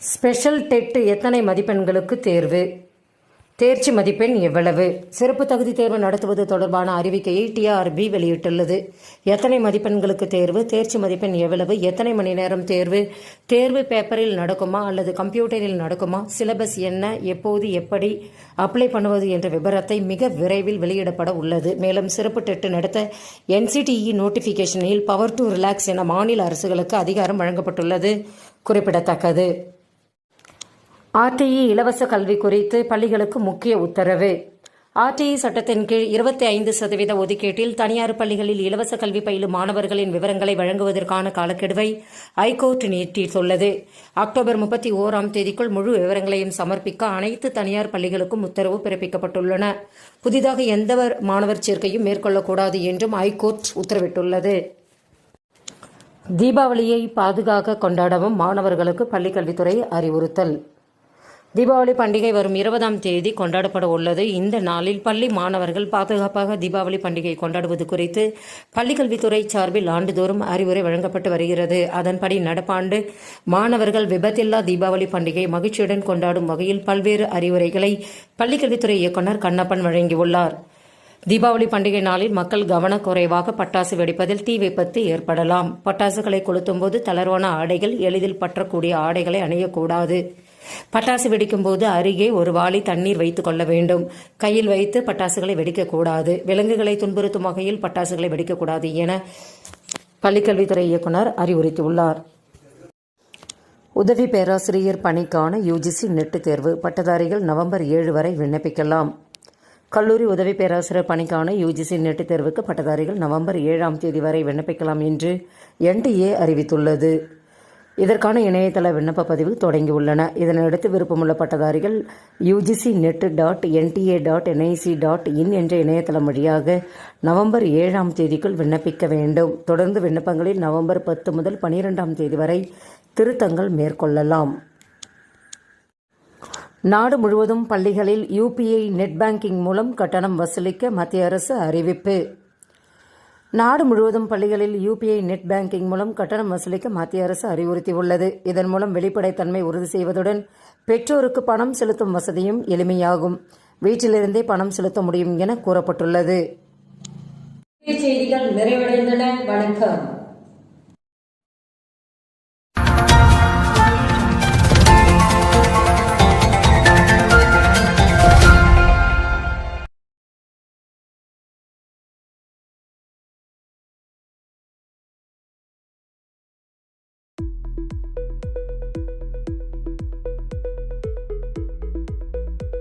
Special dead எத்தனை மதிப்பெண்களுக்கு தேர்வு? தேர்ச்சி மதிப்பெண் எவ்வளவு? சிறப்பு தகுதி தேர்வு நடத்துவது தொடர்பான அறிவிக்கையை டிஆர்பி வெளியிட்டுள்ளது. எத்தனை மதிப்பெண்களுக்கு தேர்வு? தேர்ச்சி மதிப்பெண் எவ்வளவு? எத்தனை மணி நேரம் தேர்வு? தேர்வு பேப்பரில் நடக்குமா அல்லது கம்ப்யூட்டரில் நடக்குமா? சிலபஸ் என்ன? எப்போது? எப்படி? அப்ளை பண்ணுவது என்ற விபரத்தை மிக விரைவில் வெளியிடப்பட உள்ளது. மேலும் சிறப்பு டெட்டு நடத்த என்சிடிஇ நோட்டிபிகேஷனில் பவர் டு ரிலாக்ஸ் என மாநில அரசுகளுக்கு அதிகாரம் வழங்கப்பட்டுள்ளது. குறிப்பிடத்தக்கது. ஆர்டிஇ இலவச கல்வி குறித்து பள்ளிகளுக்கு முக்கிய உத்தரவு. ஆர்டிஇ சட்டத்தின் கீழ் இருபத்தி ஐந்து சதவீத ஒதுக்கீட்டில் தனியார் பள்ளிகளில் இலவச கல்வி பயிலும் மாணவர்களின் விவரங்களை வழங்குவதற்கான காலக்கெடுவை ஐகோர்ட் நீட்டித்துள்ளது. அக்டோபர் முப்பத்தி ஓராம் தேதிக்குள் முழு விவரங்களையும் சமர்ப்பிக்க அனைத்து தனியார் பள்ளிகளுக்கும் உத்தரவு பிறப்பிக்கப்பட்டுள்ளன. புதிதாக எந்த மாணவர் சேர்க்கையும் மேற்கொள்ளக்கூடாது என்றும் ஐகோர்ட் உத்தரவிட்டுள்ளது. தீபாவளியை பாதுகாக்க கொண்டாடவும் மாணவர்களுக்கு பள்ளிக்கல்வித்துறை அறிவுறுத்தல். தீபாவளி பண்டிகை வரும் இருபதாம் தேதி கொண்டாடப்பட உள்ளது. இந்த நாளில் பள்ளி மாணவர்கள் பாதுகாப்பாக தீபாவளி பண்டிகை கொண்டாடுவது குறித்து பள்ளிக்கல்வித்துறை சார்பில் ஆண்டுதோறும் அறிவுரை வழங்கப்பட்டு வருகிறது. அதன்படி நடப்பாண்டு மாணவர்கள் விபத்தில்லா தீபாவளி பண்டிகை மகிழ்ச்சியுடன் கொண்டாடும் வகையில் பல்வேறு அறிவுரைகளை பள்ளிக்கல்வித்துறை இயக்குநர் கண்ணப்பன் வழங்கியுள்ளார். தீபாவளி பண்டிகை நாளில் மக்கள் கவனக்குறைவாக பட்டாசு வெடிப்பதில் தீ விபத்து ஏற்படலாம். பட்டாசுகளை கொளுத்தும்போது தளர்வான ஆடைகள் எளிதில் பற்றக்கூடிய ஆடைகளை அணியக்கூடாது. பட்டாசு வெடிக்கும் போது அருகே ஒரு வாளி தண்ணீர் வைத்துக் கொள்ள வேண்டும். கையில் வைத்து பட்டாசுகளை வெடிக்கக்கூடாது. விலங்குகளை துன்புறுத்தும் வகையில் பட்டாசுகளை வெடிக்கக்கூடாது என பள்ளிக்கல்வித்துறை இயக்குநர் அறிவுறுத்தியுள்ளார். உதவி பேராசிரியர் பணிக்கான யுஜிசி நெட்டு தேர்வு பட்டதாரிகள் நவம்பர் ஏழு வரை விண்ணப்பிக்கலாம். கல்லூரி உதவி பேராசிரியர் பணிக்கான யுஜிசி நெட்டு தேர்வுக்கு பட்டதாரிகள் நவம்பர் ஏழாம் தேதி வரை விண்ணப்பிக்கலாம் என்று என்டிஏ அறிவித்துள்ளது. இதற்கான இணையதள விண்ணப்ப பதிவு தொடங்கியுள்ளன. இதனையடுத்து விருப்பமுள்ள பட்டதாரிகள் UGC NET dot NTA dot NIC dot in என்ற இணையதளம் வழியாக நவம்பர் ஏழாம் தேதிக்குள் விண்ணப்பிக்க வேண்டும். தொடர்ந்து விண்ணப்பங்களில் நவம்பர் பத்து முதல் பனிரெண்டாம் தேதி வரை திருத்தங்கள் மேற்கொள்ளலாம். நாடு முழுவதும் பள்ளிகளில் யூபிஐ நெட் பேங்கிங் மூலம் கட்டணம் வசூலிக்க மத்திய அரசு அறிவிப்பு. நாடு முழுவதும் பள்ளிகளில் யூபிஐ நெட் பேங்கிங் மூலம் கட்டணம் வசூலிக்க மத்திய அரசு அறிவுறுத்தியுள்ளது. இதன் மூலம் வெளிப்படைத்தன்மை உறுதி செய்வதுடன் பெற்றோருக்கு பணம் செலுத்தும் வசதியும் எளிமையாகும். வீட்டிலிருந்தே பணம் செலுத்த முடியும் என கூறப்பட்டுள்ளது. செய்திகள் நிறைவடைந்தன. வணக்கம்.